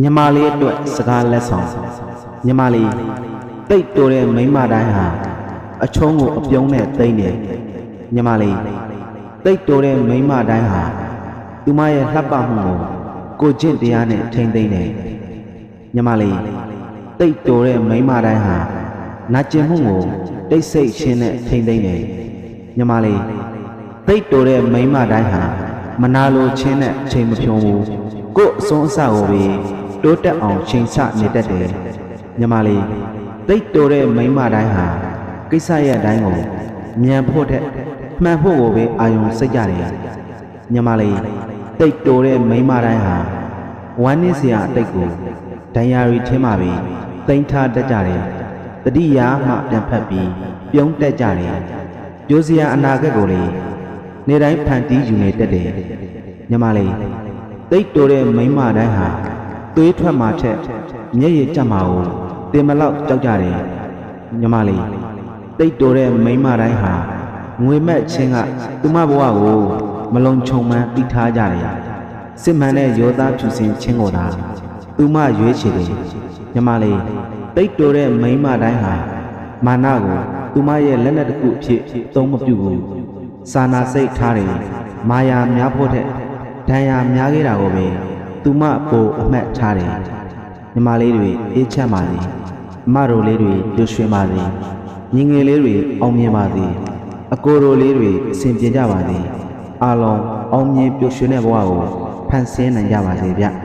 ညီမလေးအတွက်စကားလက်ဆောင်ညီမလေးတိတ်တိုတဲ့မိန်းမတိုင်းဟာအချုံးကိုအပြုံးနဲ့သိမ့်တယ်ညီမလေးတိတ်တိုတဲ့မိန်းမတိုင်းဟာသူမရဲ့လှပမှုကိုကိုကျင့်တရားနဲ့ထိမ့်သိမ့်တယ်ညီမလေးတိတ်တိုတဲ့မိန်းမတိုင်းဟာနာကျင်မှုကိုတိတ်ဆိတ်ရှင်းနဲ့ထိမ့်သိမ့်တယ်ညီမလေးတိတ်တိုတဲ့မိန်းမတိုင်းဟာမနာလိုချင်းနဲ့ချိန်မဖြုံဘူးကို့အစွန်းအစကိုပဲ တိုးတက်အောင်ချိန်ဆနေတတ်တယ်ညီမလေးတိတ်တိုတဲ့မိန်းမတိုင်းဟာကိစ္စရဲ့အတိုင်းကိုမြန်ဖို့တဲ့မှန်ဖို့ကိုပဲအာယုံစိတ်ကြတယ်ညီမလေးတိတ်တိုတဲ့မိန်းမတိုင်းဟာဝမ်းနည်းစရာအတိတ်ကိုဒဏ်ရာရီထင်းမှာပဲတိမ့်ထားတတ်ကြတယ်တတိယာမှပြန်ဖက်ပြီးပြုံးတက်ကြတယ်ကျိုးစရာအနာဂတ်ကိုလေနေတိုင်းဖန်တီးယူနေတတ်တယ်ညီမလေးတိတ်တိုတဲ့မိန်းမတိုင်းဟာ သွေးထွက်မှာထက်မျက်ရည်ကျမှာကိုတင်မလောက်ကြောက်ကြတယ်ညီမလေးတိတ်တိုတဲ့မိန်းမတိုင်းဟာငွေမဲ့ချင်းကသူမဘဝကိုမလုံခြုံမှန်းတိထားကြတယ်စစ်မှန်တဲ့ယောသားဖြူစင်ချင်းကိုသာသူမရွေးချယ်တယ်ညီမလေးတိတ်တိုတဲ့မိန်းမတိုင်းဟာမာနကိုသူမရဲ့လက်နက်တစ်ခုအဖြစ်သုံးမပြုဘူးစာနာစိတ်ထားတယ်မာယာများဖို့တဲ့ဒဏ်ရာများခဲ့တာကိုပဲ သူမပိုအမှတ်ထားတယ်ညီမလေးတွေအေးချမ်းပါစေအမတို့လေးတွေပျော်ရွှင်ပါစေညီငယ်လေးတွေအောင်မြင်ပါစေအကိုတို့လေးတွေအဆင်ပြေကြပါစေအားလုံးအောင်မြင်ပျော်ရွှင်တဲ့ဘဝကိုဖန်ဆင်းနိုင်ကြပါစေဗျ